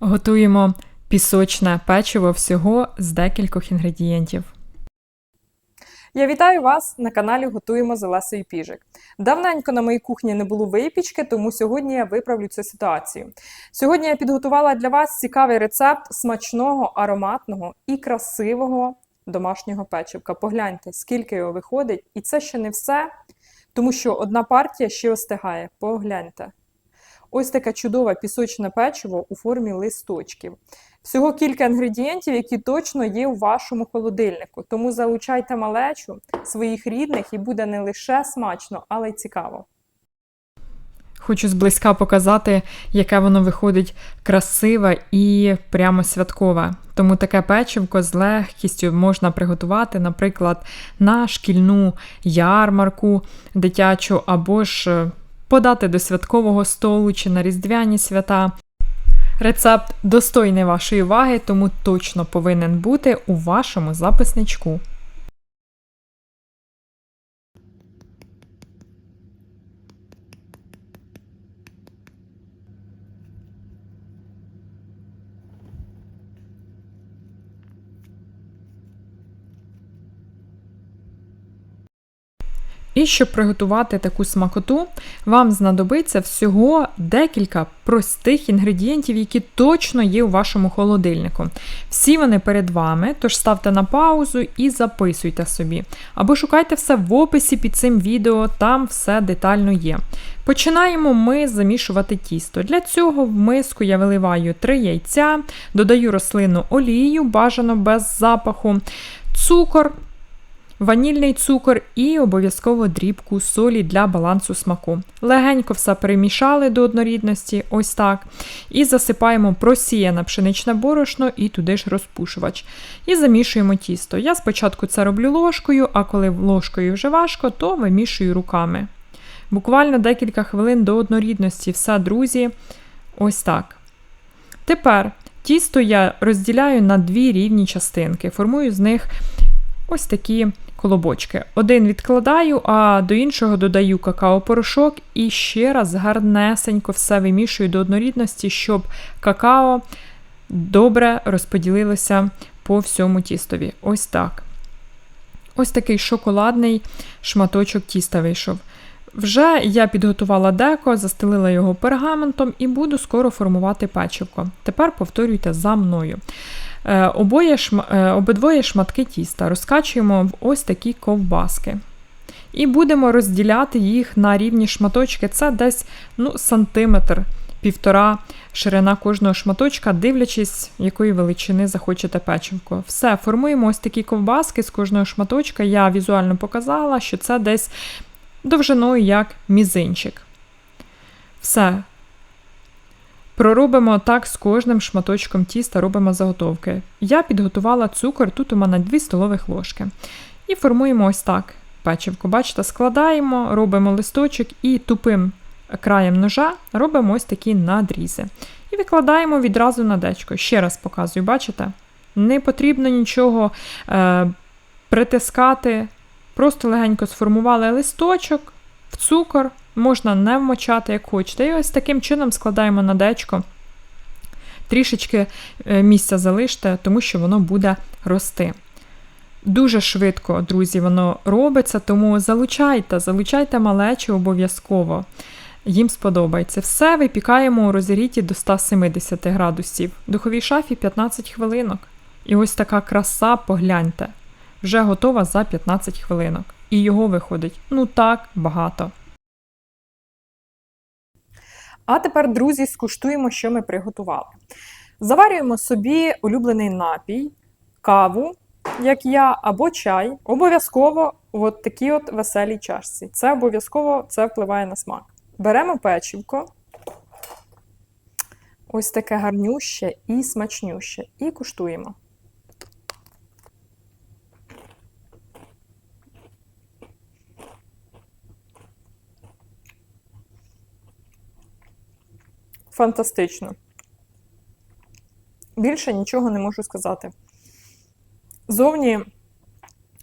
Готуємо пісочне печиво всього з декількох інгредієнтів. Я вітаю вас на каналі Готуємо з Олесою Піжик. Давненько на моїй кухні не було випічки, тому сьогодні я виправлю цю ситуацію. Сьогодні я підготувала для вас цікавий рецепт смачного, ароматного і красивого домашнього печивка. Погляньте, скільки його виходить, і це ще не все, тому що одна партія ще остигає. Погляньте. Ось таке чудове пісочне печиво у формі листочків. Всього кілька інгредієнтів, які точно є у вашому холодильнику. Тому залучайте малечу своїх рідних і буде не лише смачно, але й цікаво. Хочу зблизька показати, яке воно виходить красиве і прямо святкове. Тому таке печивко з легкістю можна приготувати, наприклад, на шкільну ярмарку дитячу, або ж е, подати до святкового столу чи на різдвяні свята. Рецепт достойний вашої уваги, тому точно повинен бути у вашому записничку. І щоб приготувати таку смакоту, вам знадобиться всього декілька простих інгредієнтів, які точно є у вашому холодильнику. Всі вони перед вами, тож ставте на паузу і записуйте собі. Або шукайте все в описі під цим відео, там все детально є. Починаємо ми замішувати тісто. Для цього в миску я виливаю 3 яйця, додаю рослинну олію, бажано без запаху, цукор ванільний цукор і обов'язково дрібку солі для балансу смаку. Легенько все перемішали до однорідності, ось так. І засипаємо просіяне пшеничне борошно і туди ж розпушувач. І замішуємо тісто. Я спочатку це роблю ложкою, а коли ложкою вже важко, то вимішую руками. Буквально декілька хвилин до однорідності, все, друзі, ось так. Тепер тісто я розділяю на дві рівні частинки, формую з них ось такі колобочки. Один відкладаю, а до іншого додаю какао-порошок і ще раз гарнесенько все вимішую до однорідності, щоб какао добре розподілилося по всьому тістові. Ось так. Ось такий шоколадний шматочок тіста вийшов. Вже я підготувала деко, застелила його пергаментом і буду скоро формувати печивко. Тепер повторюйте за мною. Е, обоє шм... Е, обидвоє шматки тіста розкачуємо в ось такі ковбаски. І будемо розділяти їх на рівні шматочки. Це десь ну, сантиметр, півтора ширина кожного шматочка, дивлячись, якої величини захочете печивко. Все, формуємо ось такі ковбаски з кожного шматочка. Я візуально показала, що це десь довжиною як мізинчик. Все, Проробимо так з кожним шматочком тіста, робимо заготовки. Я підготувала цукор, тут у мене 2 столових ложки. І формуємо ось так печивку. Бачите, складаємо, робимо листочок і тупим краєм ножа робимо ось такі надрізи. І викладаємо відразу на дечко. Ще раз показую, бачите? Не потрібно нічого е, притискати. Просто легенько сформували листочок в цукор можна не вмочати, як хочете. І ось таким чином складаємо на дечко. Трішечки е, місця залиште, тому що воно буде рости. Дуже швидко, друзі, воно робиться, тому залучайте, залучайте малечі обов'язково. Їм сподобається. Все випікаємо у розігріті до 170 градусів. Духовій шафі 15 хвилинок. І ось така краса, погляньте, вже готова за 15 хвилинок. І його виходить ну так багато. А тепер, друзі, скуштуємо, що ми приготували. Заварюємо собі улюблений напій, каву, як я, або чай. Обов'язково в такій от веселій чашці. Це обов'язково це впливає на смак. Беремо печівко, ось таке гарнюще і смачнюще, і куштуємо. Фантастично. Більше нічого не можу сказати. Зовні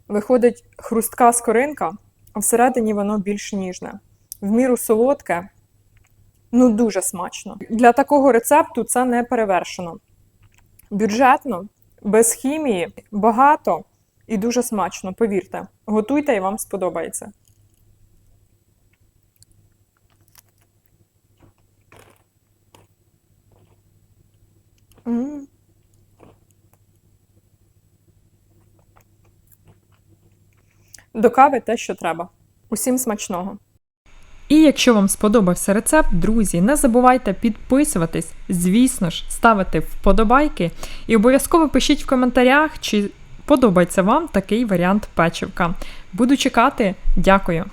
виходить хрустка скоринка, а всередині воно більш ніжне. В міру солодке, Ну, дуже смачно. Для такого рецепту це не перевершено. Бюджетно, без хімії, багато і дуже смачно, повірте. Готуйте і вам сподобається. До кави те, що треба. Усім смачного. І якщо вам сподобався рецепт, друзі, не забувайте підписуватись, звісно ж, ставити вподобайки і обов'язково пишіть в коментарях, чи подобається вам такий варіант печивка. Буду чекати. Дякую!